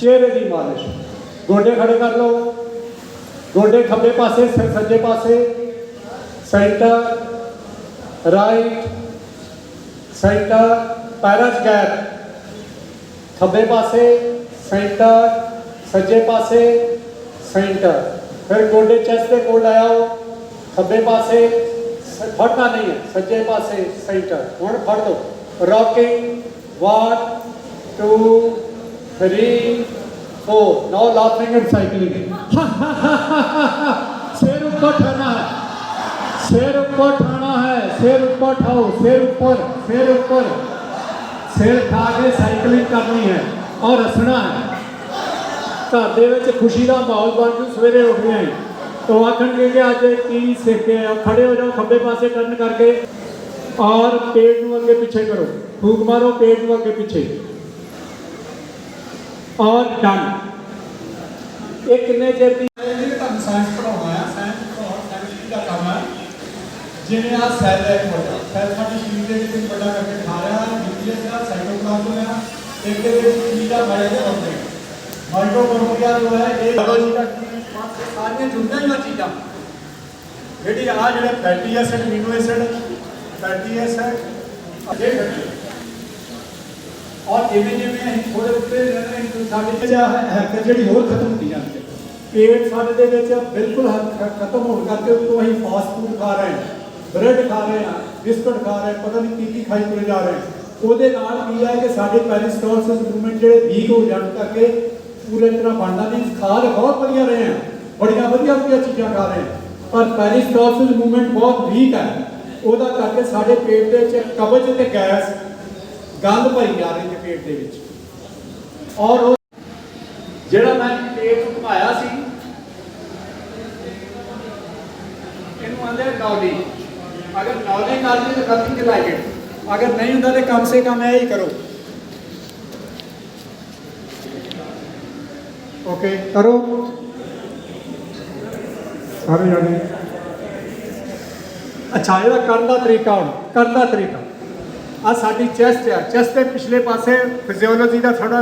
ਚਿਹਰੇ ਦੀ ਮਾਲਿਸ਼ ਗੋਡੇ ਖੜੇ ਕਰ ਲਓ ਗੋਡੇ ਖੱਬੇ ਪਾਸੇ ਸ- ਸੱਜੇ ਪਾਸੇ ਸੈਂਟਰ ਰਾਈਟ ਸੈਂਟਰ ਪੈਰਾਂ 'ਚ ਗੈਪ ਖੱਬੇ ਪਾਸੇ ਸੈਂਟਰ ਸੱਜੇ ਪਾਸੇ ਸੈਂਟਰ ਫਿਰ ਗੋਡੇ ਚੈਸਟ ਦੇ ਕੋਲ ਲਾਓ ਖੱਬੇ ਪਾਸੇ ਸ- ਫੜਨਾ ਨਹੀਂ ਹੈ ਸੱਜੇ ਪਾਸੇ ਸੈਂਟਰ ਹੁਣ ਫੜ ਲਓ rocking 1 2 3 4 now laughing and cycling ਸਿਰ ਉੱਪਰ ਠਾਣਾ ਹੈ ਸਿਰ ਉੱਪਰ ਠਾਣਾ ਹੈ ਸਿਰ ਉੱਪਰ ਠਾਓ ਸਿਰ ਉੱਪਰ ਸਿਰ ਉੱਪਰ ਸਿਰ ਖਾ ਕੇ ਸਾਈਕਲਿੰਗ ਕਰਨੀ ਹੈ ਔਰ ਹੱਸਣਾ ਹੈ ਘਰ ਦੇ ਵਿੱਚ ਖੁਸ਼ੀ ਦਾ ਮਾਹੌਲ ਬਣ ਜੂ ਸਵੇਰੇ ਉੱਠਦੇ ਆਂ ਤੋ ਆਖਣਗੇ ਕਿ ਅੱਜ ਕੀ ਸਿੱਖ ਕੇ ਖੜੇ ਹੋ ਜਾਓ ਖੱਬੇ ਪਾਸੇ ਟਰਨ ਕਰਕੇ ਔਰ ਪੇਟ ਨੂੰ ਅੱਗੇ ਪਿੱਛੇ ਕਰੋ ਫੂਕ ਮਾਰੋ ਪੇਟ ਨੂੰ ਅੱਗੇ ਪਿੱਛੇ ਔਰ ਡਨ। ਇਹ ਕਿੰਨੇ ਚਿਰ ਦੀ ਤੁਹਾਨੂੰ ਸਾਇੰਸ ਪੜਾਉਣਾ ਹੈ ਸਾਇੰਸ ਪੜਾਉਣਾ ਕੈਮਿਸਟਰੀ ਦਾ ਕੰਮ ਹੈ ਜਿਵੇਂ ਆ ਸੈੱਲ ਹੈ ਵੱਡਾ। ਸੈੱਲ ਸਾਡੇ ਸਰੀਰ ਦੇ ਵਿੱਚ ਵੱਡਾ ਕਰਕੇ ਖਾ ਰਿਹਾ ਹੈ ਨਿਊਕਲੀਅਸ ਦਾ ਸਾਈਟੋਪਲਾਜ਼ਮ ਹੈ ਇੱਕ ਦੇ ਵਿੱਚ ਕੀ ਦਾ ਬੜੇ ਦੇ ਹੁੰਦੇ ਮਾਈਟੋਕੌਂਡਰੀਆ ਜੋ ਹੈ ਇਹ ਸਾਰੀਆਂ ਜੁੜੀਆਂ ਹੋਈਆਂ ਚੀਜ਼ਾਂ। ਜਿਹੜੀ ਆ ਜਿਹੜੇ fatty acid amino acid fatty acid ਇਹ ਫੈਟੀ ਔਰ ਜਿਵੇਂ ਜਿਵੇਂ ਅਸੀਂ ਥੋੜੇ ਉੱਤੇ ਰਹਿੰਦੇ ਹਾਂ, ਤਾਂ ਸਾਡੇ ਚ ਹਰਕਤ ਜਿਹੜੀ ਹੋਰ ਖਤਮ ਹੁੰਦੀ ਜਾਂਦੀ ਹੈ। ਪੇਟ ਸਾਡੇ ਦੇ ਵਿੱਚ ਬਿਲਕੁਲ ਖਤਮ ਹੋਣ ਕਰਕੇ ਉੱਤੋਂ ਅਸੀਂ ਫਾਸਟ ਫੂਡ ਖਾ ਰਹੇ ਹਾਂ ਬ੍ਰੈਡ ਖਾ ਰਹੇ ਹਾਂ, ਬਿਸਕਟ ਖਾ ਰਹੇ ਪਤਾ ਨਹੀਂ ਕੀ ਕੀ ਖਾਈ ਤੁਰੇ ਜਾ ਰਹੇ ਉਹਦੇ ਨਾਲ ਕੀ ਹੈ ਕਿ ਸਾਡੇ ਪੈਰਿਸਟੋਲਸਿਸ ਮੂਵਮੈਂਟ ਜਿਹੜੇ ਵੀਕ ਹੋ ਜਾਣ ਕਰਕੇ ਪੂਰੇ ਤਰ੍ਹਾਂ ਬਣਦਾ ਨਹੀਂ। ਖਾ ਤਾਂ ਬਹੁਤ ਵਧੀਆ ਰਹੇ ਹਾਂ, ਬੜੀਆਂ ਵਧੀਆ ਵਧੀਆ ਚੀਜ਼ਾਂ ਖਾ ਰਹੇ ਹਾਂ। ਪਰ ਪੈਰਿਸਟੋਲਸਿਸ ਮੂਵਮੈਂਟ ਬਹੁਤ ਵੀਕ ਹੈ। ਉਹਦਾ ਕਰਕੇ ਸਾਡੇ ਪੇਟ ਦੇ ਵਿੱਚ ਕਬਜ਼ ਤੇ ਗੈਸ ਗੰਦ ਭਰੀ ਜਾ ਰਹੀ ਹੈ ਪੇਟ ਦੇ ਵਿੱਚ। ਔਰ ਜਿਹੜਾ ਮੈਂ ਪੇਟ ਘੁਮਾਇਆ ਸੀ, ਇਹਨੂੰ ਆਂਦੇ ਨੌਲੀ ਅਗਰ ਨੌਲੀ ਕਰ ਲਈ ਤਾਂ ਨਥਿੰਗ ਅਗਰ ਨਹੀਂ ਹੁੰਦਾ ਤੇ ਕਮ ਸੇ ਕਮ ਇਹ ਹੀ ਕਰੋ। ਓਕੇ ਕਰੋ। ਸਾਰੇ ਜਾਣੇ। ਅੱਛਾ, ਇਹਦਾ ਕਰਨ ਦਾ ਤਰੀਕਾ ਹੁਣ, ਕਰਨ ਦਾ ਤਰੀਕਾ। ਆ ਸਾਡੀ ਚੈਸਟ ਆ। ਚੈਸਟ ਦੇ ਪਿਛਲੇ ਪਾਸੇ ਫਿਜ਼ੀਓਲੋਜੀ ਦਾ ਥੋੜਾ